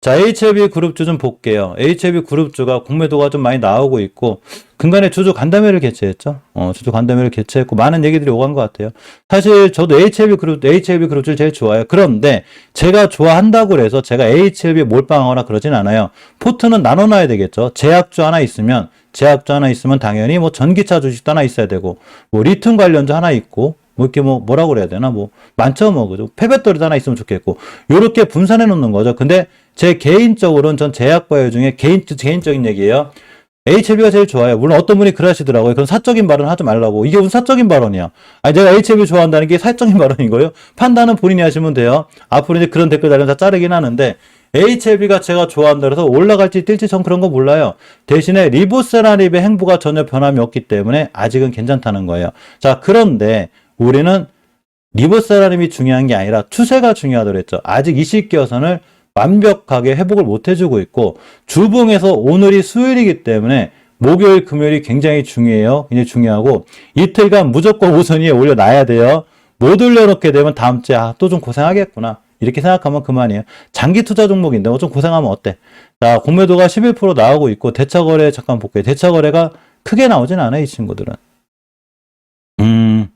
자, HLB 그룹주 좀 볼게요. HLB 그룹주가 공매도가 좀 많이 나오고 있고, 근간에 주주 간담회를 개최했죠. 어, 주주 간담회를 개최했고, 많은 얘기들이 오간 것 같아요. 사실 저도 HLB 그룹, HLB 그룹주를 제일 좋아해요. 그런데 제가 좋아한다고 해서 제가 HLB 몰빵하거나 그러진 않아요. 포트는 나눠놔야 되겠죠. 제약주 하나 있으면, 제약주 하나 있으면 당연히 뭐 전기차 주식도 하나 있어야 되고, 뭐 리튬 관련주 하나 있고, 뭐 이렇게 뭐 뭐라고 그래야 되나? 뭐 많죠 뭐. 그죠? 폐배터리도 하나 있으면 좋겠고. 요렇게 분산해 놓는 거죠. 근데 제 개인적으로는 전 제약바이오 중에 개인 개인적인 얘기예요. HLB가 제일 좋아요. 물론 어떤 분이 그러시더라고요. 그건 사적인 발언 하지 말라고. 이게 무슨 사적인 발언이야? 아니 내가 HLB 좋아한다는 게 사적인 발언인 거예요? 판단은 본인이 하시면 돼요. 앞으로 이제 그런 댓글 달리면 다 자르긴 하는데 HLB가 제가 좋아한다 그래서 올라갈지 뛸지 전 그런 거 몰라요. 대신에 리보세라립의 행보가 전혀 변함이 없기 때문에 아직은 괜찮다는 거예요. 자, 그런데 우리는 리버세라림이 중요한 게 아니라 추세가 중요하다고 했죠. 아직 이 시기여서는 완벽하게 회복을 못 해주고 있고 주봉에서 오늘이 수요일이기 때문에 목요일, 금요일이 굉장히 중요해요. 굉장히 중요하고 이틀간 무조건 우선 위에 올려놔야 돼요. 못 올려놓게 되면 다음 주에 아, 또 좀 고생하겠구나. 이렇게 생각하면 그만이에요. 장기 투자 종목인데 뭐좀 고생하면 어때? 자, 공매도가 11% 나오고 있고 대차 거래 잠깐 볼게요. 대차 거래가 크게 나오진 않아요, 이 친구들은. 음.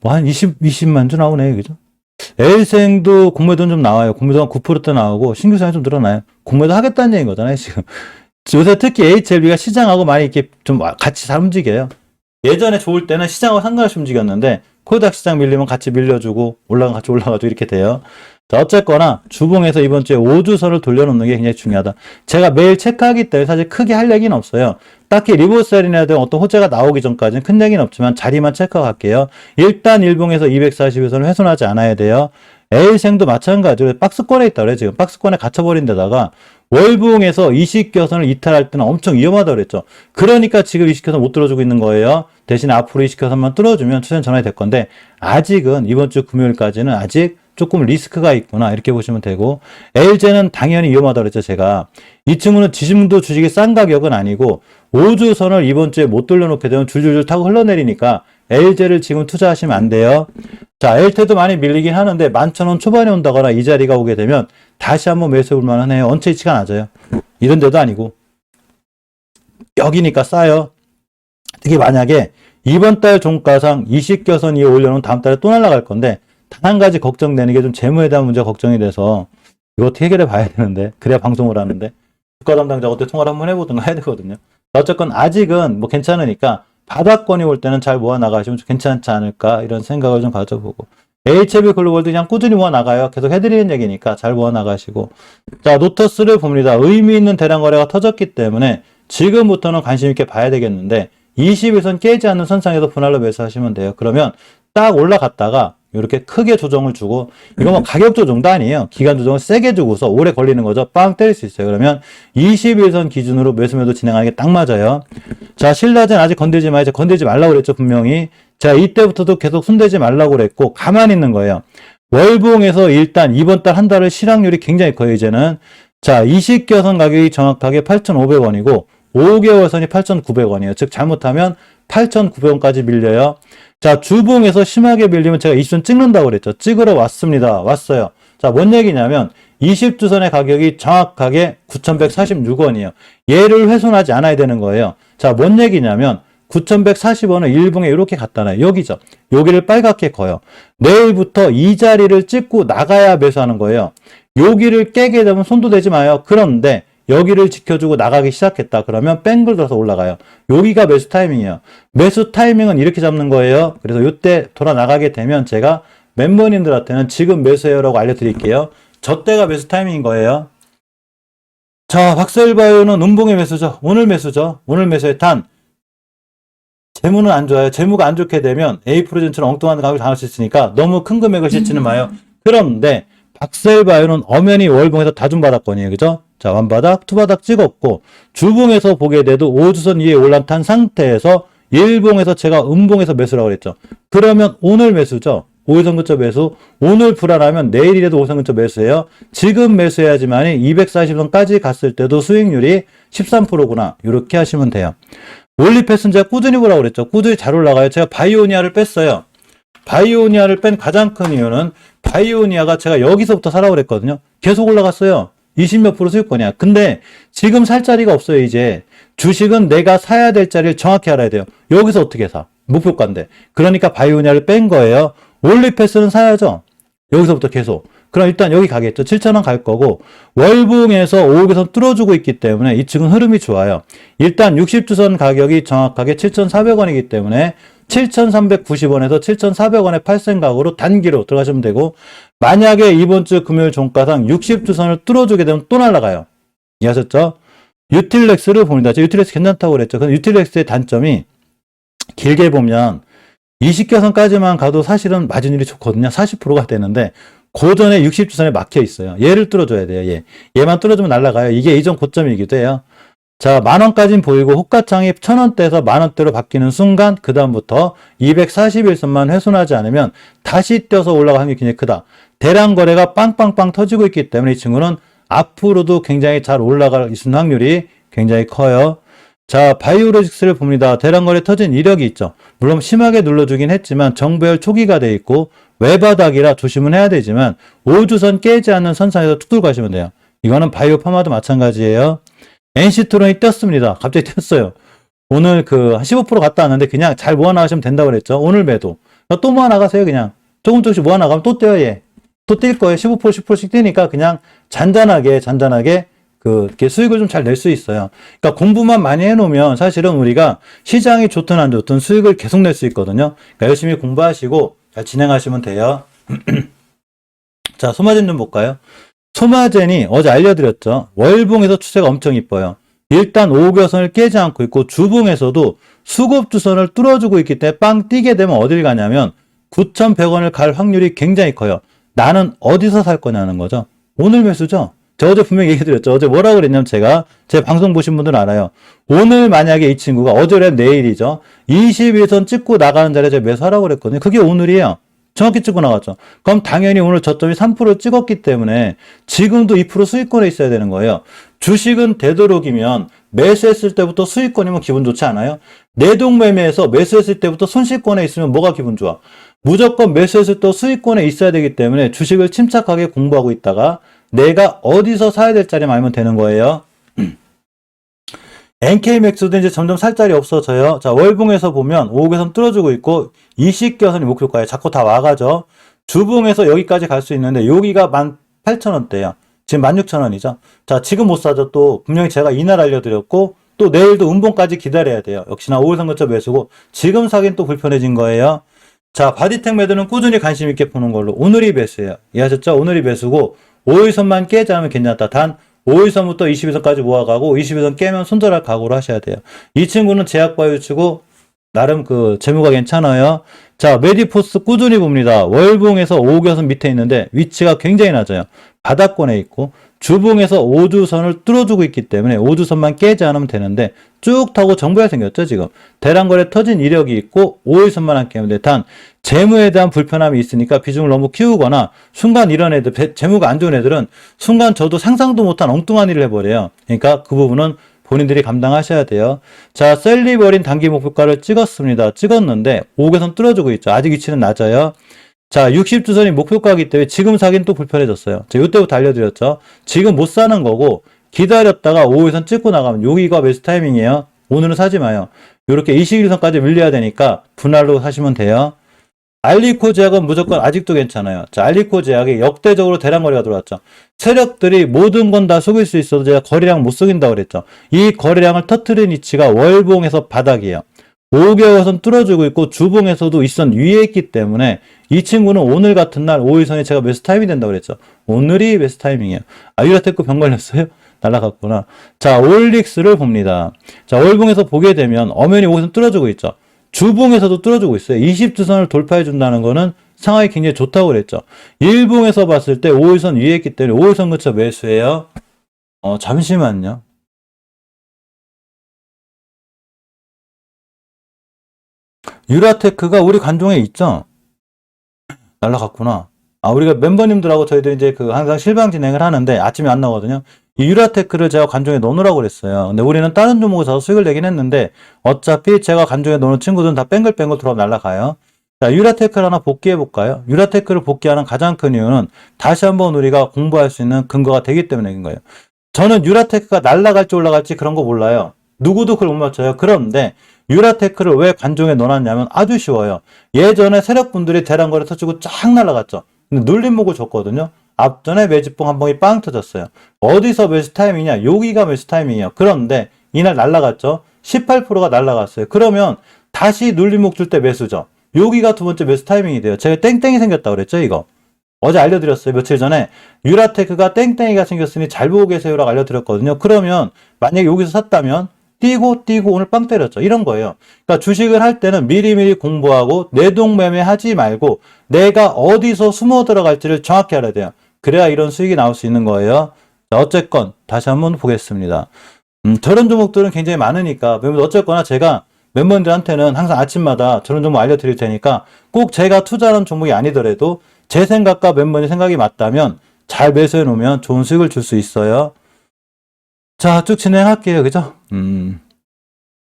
뭐 한 20, 20만 주 나오네, 그죠? 엘생도 공매도는 좀 나와요. 공매도가 9%대 나오고 신규 사항이 좀 늘어나요. 공매도 하겠다는 얘기인 거잖아요, 지금. 요새 특히 HLB가 시장하고 많이 이렇게 좀 같이 잘 움직여요. 예전에 좋을 때는 시장하고 상관없이 움직였는데 코닥 시장 밀리면 같이 밀려주고 올라가 같이 올라가지고 이렇게 돼요. 자, 어쨌거나 주봉에서 이번 주에 5주선을 돌려놓는 게 굉장히 중요하다. 제가 매일 체크하기 때문에 사실 크게 할 얘기는 없어요. 딱히 리버셀이나 등 어떤 호재가 나오기 전까지는 큰 얘기는 없지만 자리만 체크할게요. 일단 일봉에서 240에서는 훼손하지 않아야 돼요. L생도 마찬가지로 박스권에 있다 그래 지금 박스권에 갇혀버린 데다가 월봉에서 이식교선을 이탈할 때는 엄청 위험하다 그랬죠. 그러니까 지금 이식교선 못 들어주고 있는 거예요. 대신 앞으로 이식교선만 뚫어주면 추천 전환이 될 건데 아직은 이번 주 금요일까지는 아직 조금 리스크가 있구나 이렇게 보시면 되고 LG는 당연히 위험하다 그랬죠 제가. 이 친구는 지금도 주식이 싼 가격은 아니고 5주선을 이번 주에 못 돌려놓게 되면 줄줄줄 타고 흘러내리니까 LG를 지금 투자하시면 안 돼요. 자 LT도 많이 밀리긴 하는데 11,000원 초반에 온다거나 이 자리가 오게 되면 다시 한번 매수해 볼 만하네요. 언체 이치가 낮아요. 이런 데도 아니고. 여기니까 싸요. 특히 만약에 이번 달 종가상 이식교선 위에 올려놓은 다음 달에 또 날아갈 건데 단 한 가지 걱정되는 게 좀 재무에 대한 문제가 걱정이 돼서 이거 해결해 봐야 되는데 그래야 방송을 하는데 주가 담당자하고 때 통화를 한번 해보든가 해야 되거든요. 어쨌건 아직은 뭐 괜찮으니까 바닥권이 올 때는 잘 모아 나가시면 좀 괜찮지 않을까 이런 생각을 좀 가져보고 HB 글로벌도 그냥 꾸준히 모아 나가요. 계속 해드리는 얘기니까 잘 모아 나가시고 자 노터스를 봅니다. 의미 있는 대량 거래가 터졌기 때문에 지금부터는 관심 있게 봐야 되겠는데 20일선 깨지 않는 선상에서 분할로 매수하시면 돼요. 그러면 딱 올라갔다가 이렇게 크게 조정을 주고 이거 뭐 가격 조정도 아니에요. 기간 조정을 세게 주고서 오래 걸리는 거죠. 빵 때릴 수 있어요. 그러면 21선 기준으로 매수매도 진행하는 게 딱 맞아요. 자, 신라젠 아직 건들지 마. 이제 건들지 말라고 그랬죠, 분명히. 자, 이때부터도 계속 손대지 말라고 그랬고 가만히 있는 거예요. 월봉에서 일단 이번 달 한 달을 실황률이 굉장히 커요, 이제는. 자, 이식겨선 가격이 정확하게 8,500원이고 5개월 선이 8,900원이에요. 즉 잘못하면 8,900원까지 밀려요. 자, 주봉에서 심하게 밀리면 제가 20선 찍는다고 그랬죠. 찍으러 왔습니다. 왔어요. 자, 뭔 얘기냐면 20주선의 가격이 정확하게 9,146원이에요. 얘를 훼손하지 않아야 되는 거예요. 자, 뭔 얘기냐면 9,140원을 일봉에 이렇게 갖다 놔요. 여기죠. 여기를 빨갛게 커요. 내일부터 이 자리를 찍고 나가야 매수하는 거예요. 여기를 깨게 되면 손도 대지 마요. 그런데 여기를 지켜주고 나가기 시작했다. 그러면 뺑글 들어서 올라가요. 여기가 매수 타이밍이에요. 매수 타이밍은 이렇게 잡는 거예요. 그래서 이때 돌아 나가게 되면 제가 멤버님들한테는 지금 매수해요라고 알려드릴게요. 저 때가 매수 타이밍인 거예요. 자, 박셀바이오는 운봉의 매수죠. 오늘 매수죠. 오늘 매수에 단 재무는 안 좋아요. 재무가 안 좋게 되면 A 프로젠처럼 엉뚱한 가격을 당할 수 있으니까 너무 큰 금액을 싣지는 마요. 그런데 박셀바이오는 엄연히 월봉에서 다중 바닥권이에요. 그죠? 자, 완바닥, 투바닥 찍었고, 주봉에서 보게 돼도 5주선 위에 올라탄 상태에서 일봉에서 제가 음봉에서 매수라고 그랬죠. 그러면 오늘 매수죠. 5일선 근처 매수. 오늘 불안하면 내일이라도 5일선 근처 매수해요. 지금 매수해야지만이 240선까지 갔을 때도 수익률이 13%구나. 이렇게 하시면 돼요. 올리패스는 제가 꾸준히 보라고 그랬죠. 꾸준히 잘 올라가요. 제가 바이오니아를 뺐어요. 바이오니아를 뺀 가장 큰 이유는 바이오니아가 제가 여기서부터 사라고 그랬거든요. 계속 올라갔어요. 20몇 프로 수익권이야. 근데 지금 살 자리가 없어요, 이제. 주식은 내가 사야 될 자리를 정확히 알아야 돼요. 여기서 어떻게 사? 목표가인데. 그러니까 바이오니아를 뺀 거예요. 올리패스는 사야죠. 여기서부터 계속. 그럼 일단 여기 가겠죠. 7,000원 갈 거고, 월봉에서 5억에서 뚫어주고 있기 때문에 이 층은 흐름이 좋아요. 일단 60주선 가격이 정확하게 7,400원이기 때문에 7,390원에서 7,400원의 8생각으로 단기로 들어가시면 되고, 만약에 이번 주 금요일 종가상 60주선을 뚫어주게 되면 또 날아가요. 이해하셨죠? 유틸렉스를 봅니다. 유틸렉스 괜찮다고 그랬죠. 근데 유틸렉스의 단점이 길게 보면 20개선까지만 가도 사실은 마진율이 좋거든요. 40%가 되는데 고전에 60주선에 막혀 있어요. 얘를 뚫어줘야 돼요. 얘. 얘만 뚫어주면 날아가요. 이게 이전 고점이기도 해요. 자, 만 원까지는 보이고 호가창이 천 원대에서 만 원대로 바뀌는 순간 그 다음부터 241선만 훼손하지 않으면 다시 뛰어서 올라갈 확률이 굉장히 크다. 대량 거래가 빵빵빵 터지고 있기 때문에 이 친구는 앞으로도 굉장히 잘 올라갈 수 있는 확률이 굉장히 커요. 자, 바이오로직스를 봅니다. 대량 거래 터진 이력이 있죠. 물론 심하게 눌러주긴 했지만 정배열 초기가 돼 있고 외바닥이라 조심은 해야 되지만 5주선 깨지 않는 선상에서 툭 들고 가시면 돼요. 이거는 바이오 파마도 마찬가지예요. NC트론이 떴습니다. 갑자기 떴어요. 오늘 그 15% 갔다 왔는데 그냥 잘 모아나가시면 된다고 그랬죠. 오늘 매도. 또 모아나가세요, 그냥. 조금 조금씩 모아나가면 또 떼요, 얘. 또 뛸 거예요. 15% 10%씩 뛰니까 그냥 잔잔하게, 잔잔하게 그, 이렇게 수익을 좀 잘 낼 수 있어요. 그러니까 공부만 많이 해놓으면 사실은 우리가 시장이 좋든 안 좋든 수익을 계속 낼 수 있거든요. 그러니까 열심히 공부하시고 잘 진행하시면 돼요. 자, 소마젠 좀 볼까요? 소마젠이 어제 알려드렸죠. 월봉에서 추세가 엄청 이뻐요. 일단 5교선을 깨지 않고 있고 주봉에서도 수급주선을 뚫어주고 있기 때문에 빵 뛰게 되면 어딜 가냐면 9,100원을 갈 확률이 굉장히 커요. 나는 어디서 살 거냐는 거죠. 오늘 매수죠. 저 어제 분명히 얘기해드렸죠. 어제 뭐라고 그랬냐면 제가 제 방송 보신 분들은 알아요. 오늘 만약에 이 친구가 어제래 내일이죠. 21선 찍고 나가는 자리에 제가 매수하라고 그랬거든요. 그게 오늘이에요. 정확히 찍고 나갔죠. 그럼 당연히 오늘 저점이 3% 찍었기 때문에 지금도 2% 수익권에 있어야 되는 거예요. 주식은 되도록이면 매수했을 때부터 수익권이면 기분 좋지 않아요? 내동매매에서 매수했을 때부터 손실권에 있으면 뭐가 기분 좋아? 무조건 매수했을 때 수익권에 있어야 되기 때문에 주식을 침착하게 공부하고 있다가 내가 어디서 사야 될 자리만 알면 되는 거예요. NK맥스도 이제 점점 살 자리 없어져요. 자, 월봉에서 보면 5개선 뚫어주고 있고 20개선이 목표가에 자꾸 다 와가죠. 주봉에서 여기까지 갈 수 있는데 여기가 18,000원대예요. 지금 16,000원이죠. 자, 지금 못 사죠. 또 분명히 제가 이날 알려드렸고 또 내일도 음봉까지 기다려야 돼요. 역시나 5일 선거차 매수고 지금 사긴 또 불편해진 거예요. 자, 바디텍 매도는 꾸준히 관심 있게 보는 걸로 오늘이 매수예요. 이해하셨죠? 오늘이 매수고 5일선만 깨지 않으면 괜찮다. 단 5일선부터 20일선까지 모아가고 20일선 깨면 손절할 각오로 하셔야 돼요. 이 친구는 제약바이오치고 나름 그 재무가 괜찮아요. 자, 메디포스 꾸준히 봅니다. 월봉에서 5교선 밑에 있는데 위치가 굉장히 낮아요. 바닥권에 있고 주봉에서 5주선을 뚫어주고 있기 때문에 5주선만 깨지 않으면 되는데 쭉 타고 정보가 생겼죠 지금 대량거래 터진 이력이 있고 5일선만 안 깨면 돼. 단 재무에 대한 불편함이 있으니까 비중을 너무 키우거나 순간 이런 애들 배- 재무가 안 좋은 애들은 순간 저도 상상도 못한 엉뚱한 일을 해버려요. 그러니까 그 부분은 본인들이 감당하셔야 돼요. 자, 셀리버린 단기 목표가를 찍었습니다. 찍었는데 5개선 뚫어주고 있죠. 아직 위치는 낮아요. 자, 60주선이 목표가이기 때문에 지금 사긴 또 불편해졌어요. 자, 요때부터 알려드렸죠. 지금 못 사는 거고 기다렸다가 5일선 찍고 나가면 여기가 베스트 타이밍이에요. 오늘은 사지 마요. 요렇게 21선까지 밀려야 되니까 분할로 사시면 돼요. 알리코 제약은 무조건 아직도 괜찮아요. 자, 알리코 제약이 역대적으로 대량 거래가 들어왔죠. 세력들이 모든 건 다 속일 수 있어도 제가 거래량 못 속인다고 그랬죠. 이 거래량을 터트린 위치가 월봉에서 바닥이에요. 5개월선 뚫어주고 있고 주봉에서도 윗선 위에 있기 때문에 이 친구는 오늘 같은 날 5일선이 제가 베스트 타임이 된다고 그랬죠. 오늘이 베스트 타이밍이에요. 아, 유라테크 병 걸렸어요? 날라갔구나. 자, 올릭스를 봅니다. 자, 월봉에서 보게 되면 엄연히 5일선 뚫어주고 있죠. 주봉에서도 뚫어주고 있어요. 20주선을 돌파해 준다는 거는 상황이 굉장히 좋다고 그랬죠. 일봉에서 봤을 때 5일선 위에 있기 때문에 5일선 근처 매수해요. 어, 잠시만요. 유라테크가 우리 관종에 있죠? 날라갔구나. 아, 우리가 멤버님들하고 저희들 이제 그 항상 실방 진행을 하는데 아침에 안 나오거든요. 이 유라테크를 제가 관종에 넣어놓으라고 그랬어요. 근데 우리는 다른 종목을 사서 수익을 내긴 했는데 어차피 제가 관종에 넣는 친구들은 다 뺑글뺑글 돌아 날라가요. 자, 유라테크를 하나 복귀해 볼까요? 유라테크를 복귀하는 가장 큰 이유는 다시 한번 우리가 공부할 수 있는 근거가 되기 때문인 거예요. 저는 유라테크가 날아갈지 올라갈지 그런 거 몰라요. 누구도 그걸 못 맞춰요. 그런데 유라테크를 왜 관중에 넣어놨냐면 아주 쉬워요. 예전에 세력분들이 대란거래 터지고 쫙 날아갔죠. 근데 눌림목을 줬거든요. 앞전에 매집봉 한 방이 빵 터졌어요. 어디서 매수 타이밍이냐? 여기가 매수 타이밍이에요. 그런데 이날 날아갔죠. 18%가 날아갔어요. 그러면 다시 눌림목 줄 때 매수죠. 여기가 두 번째 매수 타이밍이 돼요. 제가 땡땡이 생겼다 그랬죠, 이거. 어제 알려드렸어요. 며칠 전에 유라테크가 땡땡이가 생겼으니 잘 보고 계세요라고 알려드렸거든요. 그러면 만약에 여기서 샀다면 뛰고 뛰고 오늘 빵 때렸죠. 이런 거예요. 그러니까 주식을 할 때는 미리미리 공부하고 내동매매 하지 말고 내가 어디서 숨어 들어갈지를 정확히 알아야 돼요. 그래야 이런 수익이 나올 수 있는 거예요. 자, 어쨌건 다시 한번 보겠습니다. 음, 저런 종목들은 굉장히 많으니까 어쨌거나 제가 멤버들한테는 항상 아침마다 저런 종목 알려드릴 테니까 꼭 제가 투자하는 종목이 아니더라도 제 생각과 멤버의 생각이 맞다면 잘 매수해 놓으면 좋은 수익을 줄 수 있어요. 자, 쭉 진행할게요. 그죠? 음.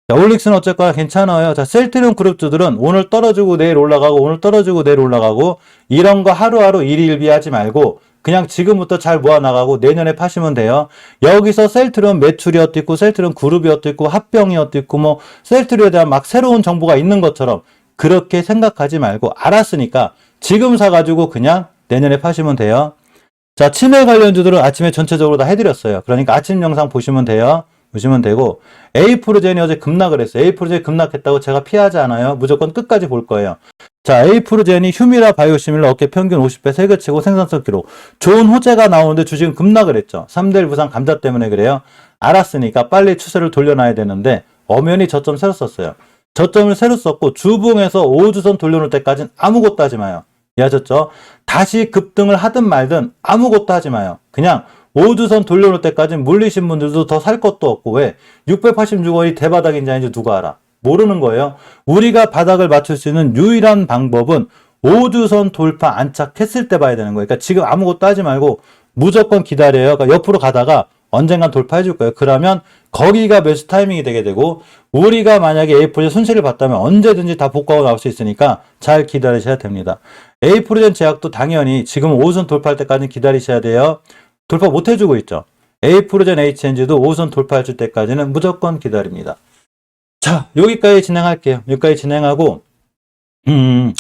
자, 올릭스는 어쨌거나 괜찮아요. 자, 셀트리온 그룹주들은 오늘 떨어지고 내일 올라가고 오늘 떨어지고 내일 올라가고 이런 거 하루하루 일일비하지 말고 그냥 지금부터 잘 모아나가고 내년에 파시면 돼요. 여기서 셀트리온 매출이 어떻고 셀트리온 그룹이 어떻고 합병이 어떻고 뭐 셀트리온에 대한 막 새로운 정보가 있는 것처럼 그렇게 생각하지 말고 알았으니까 지금 사가지고 그냥 내년에 파시면 돼요. 자, 치매 관련주들은 아침에 전체적으로 다 해드렸어요. 그러니까 아침 영상 보시면 돼요. 보시면 되고 에이프로젠이 어제 급락을 했어요. 에이프로젠이 급락했다고 제가 피하지 않아요. 무조건 끝까지 볼 거예요. 자, 에이프로젠이 휴미라 바이오시밀러 어깨 평균 50배 세계치고 생산성 기록. 좋은 호재가 나오는데 주식은 급락을 했죠. 3대1 부상 감자 때문에 그래요. 알았으니까 빨리 추세를 돌려놔야 되는데 엄연히 저점 새로 썼어요. 저점을 새로 썼고 주봉에서 5주선 돌려놓을 때까지는 아무것도 하지 마요. 이해하셨죠? 다시 급등을 하든 말든 아무것도 하지 마요. 그냥 5주선 돌려놓을 때까지 물리신 분들도 더 살 것도 없고 왜? 686원이 대바닥인지 아닌지 누가 알아? 모르는 거예요. 우리가 바닥을 맞출 수 있는 유일한 방법은 5주선 돌파 안착했을 때 봐야 되는 거예요. 그러니까 지금 아무것도 하지 말고 무조건 기다려요. 그러니까 옆으로 가다가 언젠간 돌파해 줄 거예요. 그러면 거기가 매수 타이밍이 되게 되고 우리가 만약에 에이프로젠 손실을 봤다면 언제든지 다 복구하고 나올 수 있으니까 잘 기다리셔야 됩니다. 에이프로젠 제약도 당연히 지금 5선 돌파할 때까지 기다리셔야 돼요. 돌파 못 해주고 있죠. 에이프로젠 HNG도 5선 돌파해 줄 때까지는 무조건 기다립니다. 자, 여기까지 진행할게요. 여기까지 진행하고 음,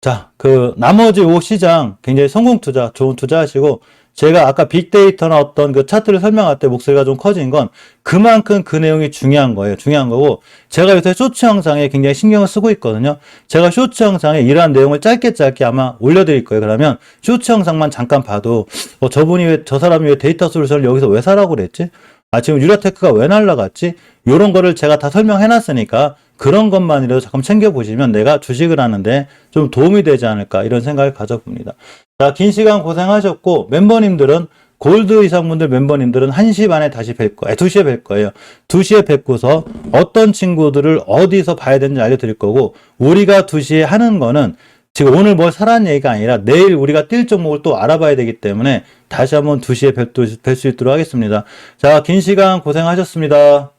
자, 그 나머지 5 시장 굉장히 성공 투자, 좋은 투자 하시고 제가 아까 빅데이터나 어떤 그 차트를 설명할 때 목소리가 좀 커진 건 그만큼 그 내용이 중요한 거예요. 중요한 거고 제가 요새 쇼츠 영상에 굉장히 신경을 쓰고 있거든요. 제가 쇼츠 영상에 이러한 내용을 짧게 짧게 아마 올려드릴 거예요. 그러면 쇼츠 영상만 잠깐 봐도 어, 저분이 왜 저 사람이 왜 데이터 솔루션을 여기서 왜 사라고 그랬지? 아 지금 유라테크가 왜 날라갔지? 요런 거를 제가 다 설명해 놨으니까 그런 것만이라도 잠깐 챙겨보시면 내가 주식을 하는데 좀 도움이 되지 않을까 이런 생각을 가져봅니다. 자, 긴 시간 고생하셨고 멤버님들은 골드 이상 분들 멤버님들은 1시 반에 다시 뵐 거예요. 2시에 뵐 거예요. 2시에 뵙고서 어떤 친구들을 어디서 봐야 되는지 알려드릴 거고 우리가 2시에 하는 거는 지금 오늘 뭘 사라는 얘기가 아니라 내일 우리가 뛸 종목을 또 알아봐야 되기 때문에 다시 한번 2시에 뵐 수 있도록 하겠습니다. 자, 긴 시간 고생하셨습니다.